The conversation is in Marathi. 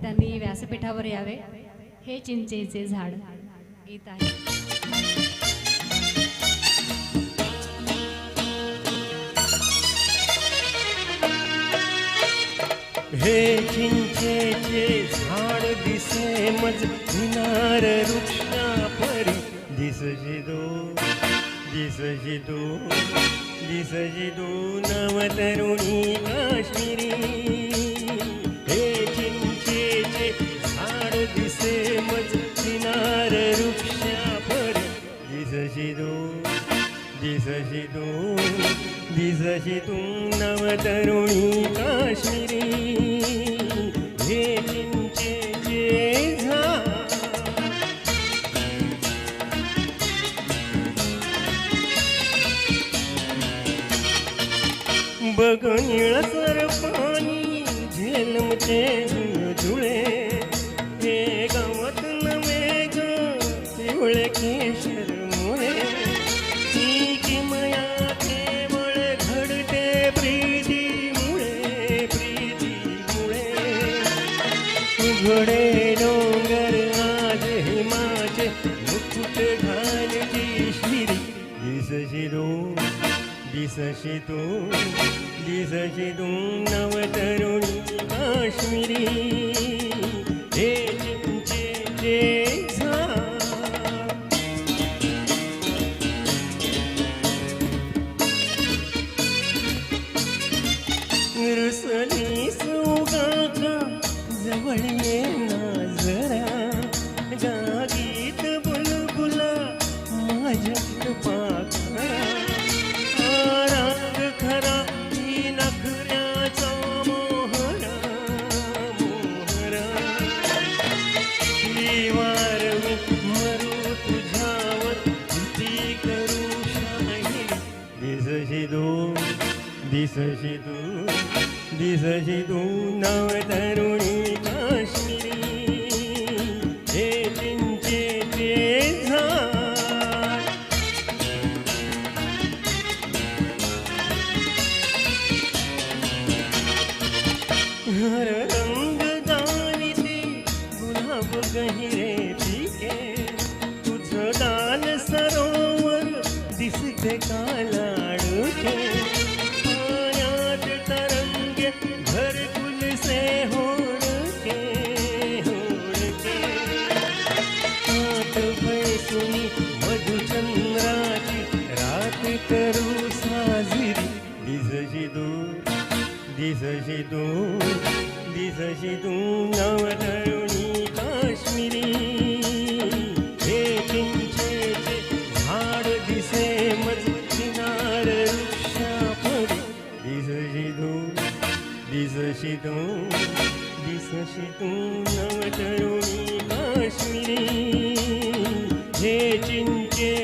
की त्यांनी व्यासपीठावर यावे. हे चिंचेचे झाड. गीत आहे. हे चिंचेचे झाड दिसे मज मिनार वृक्षा परी दिसजी दो दिसजी दो दिसजी दो नवतरुणी काश्मीरी दिसे मज किनार वृक्षा दिसशी तू दिसशी तू दिसशी तू नवतरुणी काश्मीरी. हे चिंचेचे झाड बघ निळसर पाणी झेलमचे केशर मुळे ही किमया केवळ घडते प्रीती मुळे उघडे डोंगर आज हिमाचे मुकुट घालची शिरी. दिसशी तू दिसशी तू दिसशी तू नवतरुणी काश्मीरी. रुसली सुगाका जवळ ये ना जरा बुलबुला माझ्या पाखरा मरू करू दिसशी तू दिसशी तू. दिसशी तू नवतरुणी काश्मीरी हे चिंचेचे झाड. हर रंग गाविते गुलाब गहिरे पिके तुझं दान सरोवर दिसते काला दिसशी तू दिसशी तू दिसशी तू नवतरुणी काश्मीरी. हे चिंचेचे झाड दिसे मज किनार वृक्षापरी. दिसशी तू दिसशी तू दिसशी तू नवतरुणी काश्मीरी. हे चिंचे